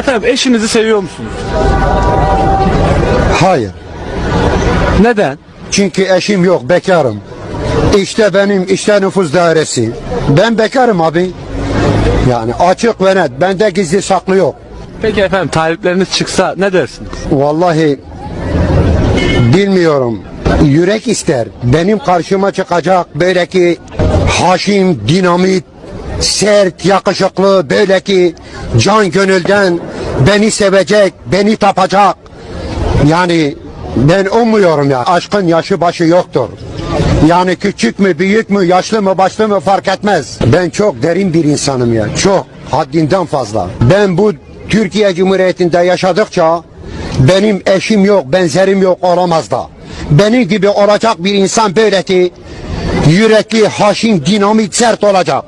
Efendim eşinizi seviyor musunuz? Hayır. Neden? Çünkü eşim yok, bekarım. İşte benim işte nüfus dairesi. Ben bekarım abi. Yani açık ve net. Bende gizli saklı yok. Peki efendim talipleriniz çıksa ne dersiniz? Vallahi bilmiyorum. Yürek ister. Benim karşıma çıkacak böyle ki haşim, dinamit, sert, yakışıklı, böyle ki can gönülden beni sevecek, beni tapacak. Yani ben umuyorum ya. Aşkın yaşı başı yoktur. Yani küçük mü, büyük mü, yaşlı mı, başlı mı fark etmez. Ben çok derin bir insanım ya. Çok. Haddinden fazla. Ben bu Türkiye Cumhuriyeti'nde yaşadıkça benim eşim yok, benzerim yok olamaz da. Benim gibi olacak bir insan böyle ki yürekli, haşin, dinamit, sert olacak.